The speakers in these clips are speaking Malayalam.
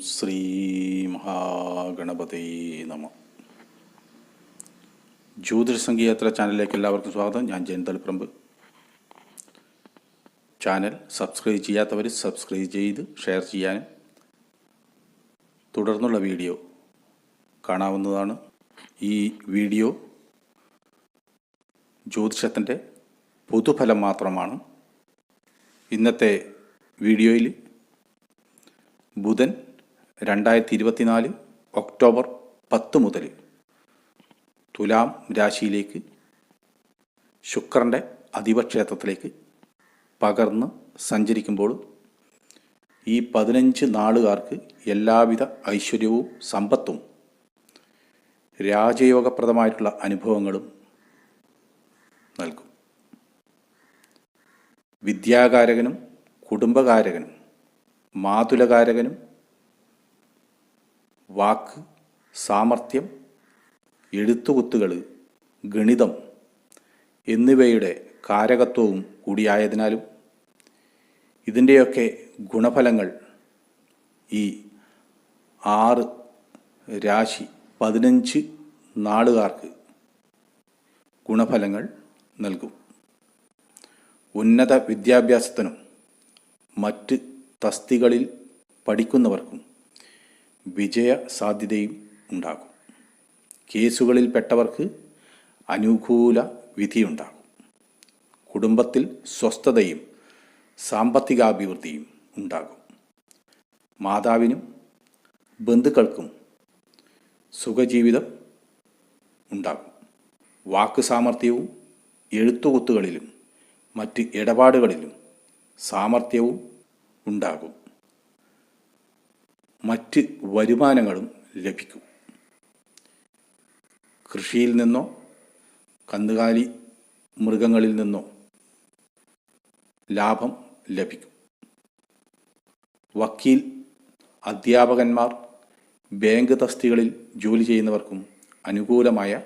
ശ്രീ മഹാഗണപതി നമ. ജ്യോതിഷ സംഗീതത്ര ചാനലിലേക്ക് എല്ലാവർക്കും സ്വാഗതം. ഞാൻ ജയൻ ചാനൽ സബ്സ്ക്രൈബ് ചെയ്യാത്തവർ സബ്സ്ക്രൈബ് ചെയ്ത് ഷെയർ ചെയ്യാനും തുടർന്നുള്ള വീഡിയോ കാണാവുന്നതാണ്. ഈ വീഡിയോ ജ്യോതിഷത്തിന്റെ പൊതുഫലം മാത്രമാണ്. ഇന്നത്തെ വീഡിയോയിൽ ബുധൻ രണ്ടായിരത്തി ഇരുപത്തിനാല് ഒക്ടോബർ പത്ത് മുതൽ തുലാം രാശിയിലേക്ക് ശുക്രന്റെ അധിപക്ഷേത്രത്തിലേക്ക് പകർന്ന് സഞ്ചരിക്കുമ്പോൾ ഈ പതിനഞ്ച് നാളുകാർക്ക് എല്ലാവിധ ഐശ്വര്യവും സമ്പത്തും രാജയോഗപ്രദമായിട്ടുള്ള അനുഭവങ്ങളും നൽകും. വിദ്യാകാരകനും കുടുംബകാരകനും മാതുലകാരകനും വാക്ക് സാമർഥ്യം എഴുത്തുകുത്തുകൾ ഗണിതം എന്നിവയുടെ കാരകത്വവും കൂടിയായതിനാലും ഇതിന്റെയൊക്കെ ഗുണഫലങ്ങൾ ഈ ആറ് രാശി പതിനഞ്ച് നാളുകാർക്ക് ഗുണഫലങ്ങൾ നൽകും. ഉന്നത വിദ്യാഭ്യാസത്തിനും മറ്റ് തസ്തികളിൽ പഠിക്കുന്നവർക്കും വിജയ സാധ്യതയും ഉണ്ടാകും. കേസുകളിൽ പെട്ടവർക്ക് അനുകൂല വിധിയുണ്ടാകും. കുടുംബത്തിൽ സ്വസ്ഥതയും സാമ്പത്തികാഭിവൃദ്ധിയും ഉണ്ടാകും. മാതാവിനും ബന്ധുക്കൾക്കും സുഖജീവിതം ഉണ്ടാകും. വാക്ക് സാമർഥ്യവും എഴുത്തുകുത്തുകളിലും മറ്റ് ഇടപാടുകളിലും സാമർഥ്യവും ഉണ്ടാകും. മറ്റ് വരുമാനങ്ങളും ലഭിക്കും. കൃഷിയിൽ നിന്നോ കന്നുകാലി മൃഗങ്ങളിൽ നിന്നോ ലാഭം ലഭിക്കും. വക്കീൽ അധ്യാപകന്മാർ ബാങ്ക് തസ്തികളിൽ ജോലി ചെയ്യുന്നവർക്കും അനുകൂലമായ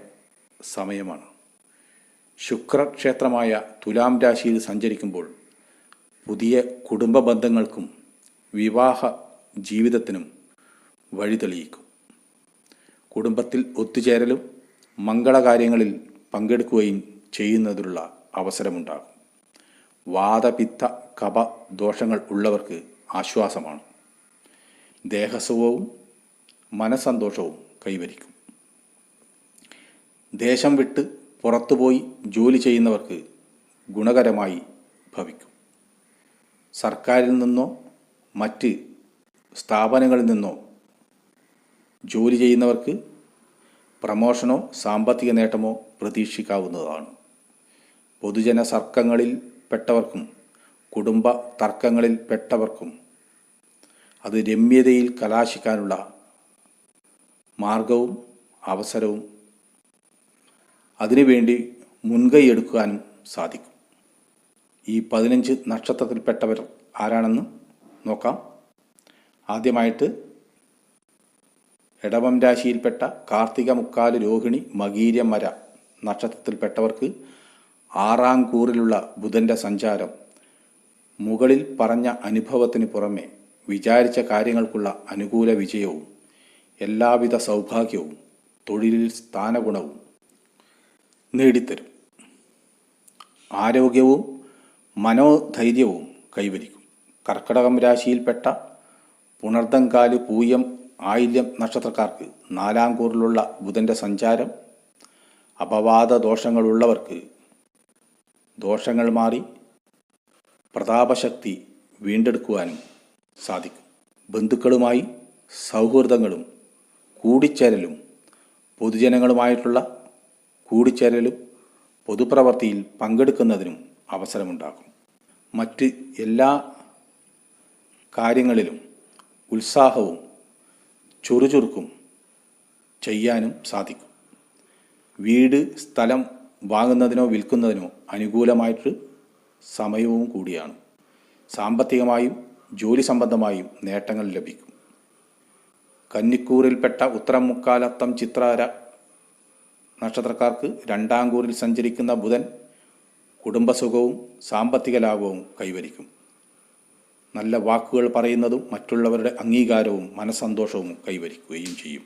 സമയമാണ്. ശുക്രക്ഷേത്രമായ തുലാം രാശിയിൽ സഞ്ചരിക്കുമ്പോൾ പുതിയ കുടുംബ ബന്ധങ്ങൾക്കും വിവാഹ ജീവിതത്തിനും വഴി തെളിയിക്കും. കുടുംബത്തിൽ ഒത്തുചേരലും മംഗളകാര്യങ്ങളിൽ പങ്കെടുക്കുകയും ചെയ്യുന്നതിനുള്ള അവസരമുണ്ടാകും. വാദപിത്ത കപ ദോഷങ്ങൾ ഉള്ളവർക്ക് ആശ്വാസമാണ്. ദേഹസുഖവും മനസന്തോഷവും കൈവരിക്കും. ദേശം വിട്ട് പുറത്തുപോയി ജോലി ചെയ്യുന്നവർക്ക് ഗുണകരമായി ഭവിക്കും. സർക്കാരിൽ നിന്നോ മറ്റ് സ്ഥാപനങ്ങളിൽ നിന്നോ ജോലി ചെയ്യുന്നവർക്ക് പ്രമോഷനോ സാമ്പത്തിക നേട്ടമോ പ്രതീക്ഷിക്കാവുന്നതാണ്. പൊതുജന സർക്കങ്ങളിൽ പെട്ടവർക്കും കുടുംബ തർക്കങ്ങളിൽ പെട്ടവർക്കും അത് രമ്യതയിൽ കലാശിക്കാനുള്ള മാർഗവും അവസരവും അതിനുവേണ്ടി മുൻകൈയെടുക്കാനും സാധിക്കും. ഈ പതിനഞ്ച് നക്ഷത്രത്തിൽപ്പെട്ടവർ ആരാണെന്ന് നോക്കാം. ആദ്യമായിട്ട് ഇടവം രാശിയിൽപ്പെട്ട കാർത്തിക മുക്കാൽ രോഹിണി മകീര്യമര നക്ഷത്രത്തിൽപ്പെട്ടവർക്ക് ആറാം കൂറിലുള്ള ബുധന്റെ സഞ്ചാരം. മുകളിൽ പറഞ്ഞ അനുഭവത്തിന് പുറമെ വിചാരിച്ച കാര്യങ്ങൾക്കുള്ള അനുകൂല വിജയവും എല്ലാവിധ സൗഭാഗ്യവും തൊഴിലിൽ സ്ഥാനഗുണവും നേടിത്തരും. ആരോഗ്യവും മനോധൈര്യവും കൈവരിക്കും. കർക്കടകം രാശിയിൽപ്പെട്ട പുണർദങ്കാൽ പൂയം ആയില്യം നക്ഷത്രക്കാർക്ക് നാലാം കൂറിലുള്ള ബുധന്റെ സഞ്ചാരം അപവാദ ദോഷങ്ങളുള്ളവർക്ക് ദോഷങ്ങൾ മാറി പ്രതാപശക്തി വീണ്ടെടുക്കുവാനും സാധിക്കും. ബന്ധുക്കളുമായി സൗഹൃദങ്ങളും കൂടിച്ചേരലും പൊതുജനങ്ങളുമായിട്ടുള്ള കൂടിച്ചേരലും പൊതുപ്രവൃത്തിയിൽ പങ്കെടുക്കുന്നതിനും അവസരമുണ്ടാകും. മറ്റ് എല്ലാ കാര്യങ്ങളിലും ഉത്സാഹവും ചുറുചുറുക്കും ചെയ്യാനും സാധിക്കും. വീട് സ്ഥലം വാങ്ങുന്നതിനോ വിൽക്കുന്നതിനോ അനുകൂലമായിട്ട് സമയവും കൂടിയാണ്. സാമ്പത്തികമായും ജോലി സംബന്ധമായും നേട്ടങ്ങൾ ലഭിക്കും. കന്നിക്കൂറിൽപ്പെട്ട ഉത്തരം മുക്കാലത്തം ചിത്രാര നക്ഷത്രക്കാർക്ക് രണ്ടാംകൂറിൽ സഞ്ചരിക്കുന്ന ബുധൻ കുടുംബസുഖവും സാമ്പത്തിക ലാഭവും കൈവരിക്കും. നല്ല വാക്കുകൾ പറയുന്നതും മറ്റുള്ളവരുടെ അംഗീകാരവും മനസ്സന്തോഷവും കൈവരിക്കുകയും ചെയ്യും.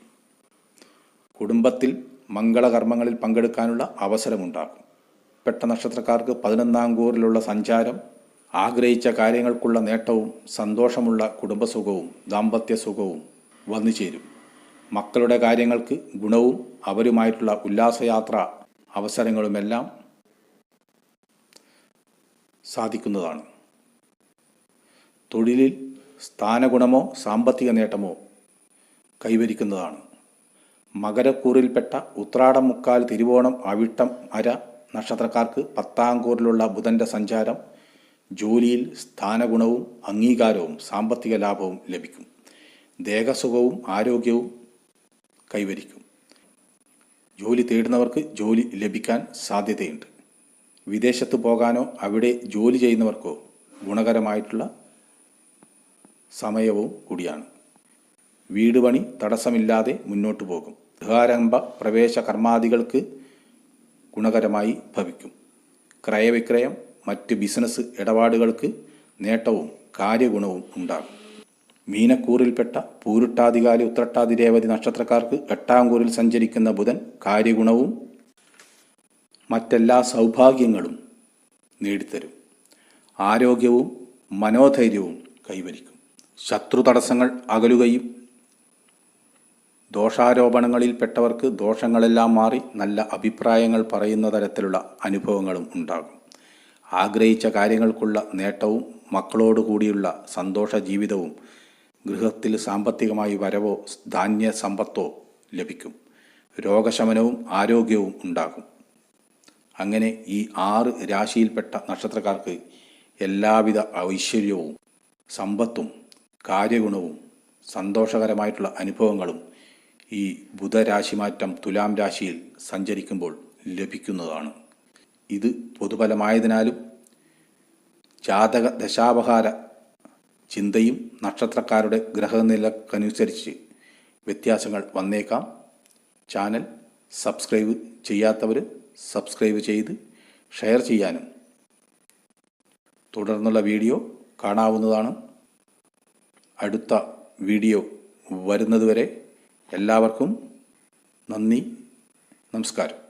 കുടുംബത്തിൽ മംഗളകർമ്മങ്ങളിൽ പങ്കെടുക്കാനുള്ള അവസരമുണ്ടാകും. പെട്ട നക്ഷത്രക്കാർക്ക് പതിനൊന്നാം കൂറിലുള്ള സഞ്ചാരം ആഗ്രഹിച്ച കാര്യങ്ങൾക്കുള്ള നേട്ടവും സന്തോഷമുള്ള കുടുംബസുഖവും ദാമ്പത്യസുഖവും വന്നു ചേരും മക്കളുടെ കാര്യങ്ങൾക്ക് ഗുണവും അവരുമായിട്ടുള്ള ഉല്ലാസയാത്ര അവസരങ്ങളുമെല്ലാം സാധിക്കുന്നതാണ്. തൊഴിലിൽ സ്ഥാനഗുണമോ സാമ്പത്തിക നേട്ടമോ കൈവരിക്കുന്നതാണ്. മകരക്കൂറിൽപ്പെട്ട ഉത്രാടം മുക്കാൽ തിരുവോണം അവിട്ടം അര നക്ഷത്രക്കാർക്ക് പത്താം കൂറിലുള്ള ബുധന്റെ സഞ്ചാരം ജോലിയിൽ സ്ഥാനഗുണവും അംഗീകാരവും സാമ്പത്തിക ലാഭവും ലഭിക്കും. ദേഹസുഖവും ആരോഗ്യവും കൈവരിക്കും. ജോലി തേടുന്നവർക്ക് ജോലി ലഭിക്കാൻ സാധ്യതയുണ്ട്. വിദേശത്ത് പോകാനോ അവിടെ ജോലി ചെയ്യുന്നവർക്കോ ഗുണകരമായിട്ടുള്ള സമയവും കൂടിയാണ്. വീട് പണി തടസ്സമില്ലാതെ മുന്നോട്ടു പോകും. ഗൃഹാരംഭ പ്രവേശ കർമാദികൾക്ക് ഗുണകരമായി ഭവിക്കും. ക്രയവിക്രയം മറ്റ് ബിസിനസ് ഇടപാടുകൾക്ക് നേട്ടവും കാര്യഗുണവും ഉണ്ടാകും. മീനക്കൂറിൽപ്പെട്ട പൂരുട്ടാതികാലി ഉത്രട്ടാതി രേവതി നക്ഷത്രക്കാർക്ക് എട്ടാംകൂറിൽ സഞ്ചരിക്കുന്ന ബുധൻ കാര്യഗുണവും മറ്റെല്ലാ സൗഭാഗ്യങ്ങളും നേടിത്തരും. ആരോഗ്യവും മനോധൈര്യവും കൈവരിക്കും. ശത്രു തടസ്സങ്ങൾ അകലുകയും ദോഷാരോപണങ്ങളിൽപ്പെട്ടവർക്ക് ദോഷങ്ങളെല്ലാം മാറി നല്ല അഭിപ്രായങ്ങൾ പറയുന്ന തരത്തിലുള്ള അനുഭവങ്ങളും ഉണ്ടാകും. ആഗ്രഹിച്ച കാര്യങ്ങൾക്കുള്ള നേട്ടവും മക്കളോടുകൂടിയുള്ള സന്തോഷ ജീവിതവും ഗൃഹത്തിൽ സാമ്പത്തികമായി വരവോ ധാന്യ സമ്പത്തോ ലഭിക്കും. രോഗശമനവും ആരോഗ്യവും ഉണ്ടാകും. അങ്ങനെ ഈ ആറ് രാശിയിൽപ്പെട്ട നക്ഷത്രക്കാർക്ക് എല്ലാവിധ ഐശ്വര്യവും സമ്പത്തും കാര്യഗുണവും സന്തോഷകരമായിട്ടുള്ള അനുഭവങ്ങളും ഈ ബുധരാശിമാറ്റം തുലാം രാശിയിൽ സഞ്ചരിക്കുമ്പോൾ ലഭിക്കുന്നതാണ്. ഇത് പൊതുഫലമായതിനാലും ജാതക ദശാപഹാര ചിന്തയും നക്ഷത്രക്കാരുടെ ഗ്രഹനിലക്കനുസരിച്ച് വ്യത്യാസങ്ങൾ വന്നേക്കാം. ചാനൽ സബ്സ്ക്രൈബ് ചെയ്യാത്തവർ സബ്സ്ക്രൈബ് ചെയ്ത് ഷെയർ ചെയ്യാനും. തുടർന്നുള്ള വീഡിയോ കാണാവുന്നതാണ്. അടുത്ത വീഡിയോ വരുന്നതുവരെ എല്ലാവർക്കും നന്ദി നമസ്കാരം.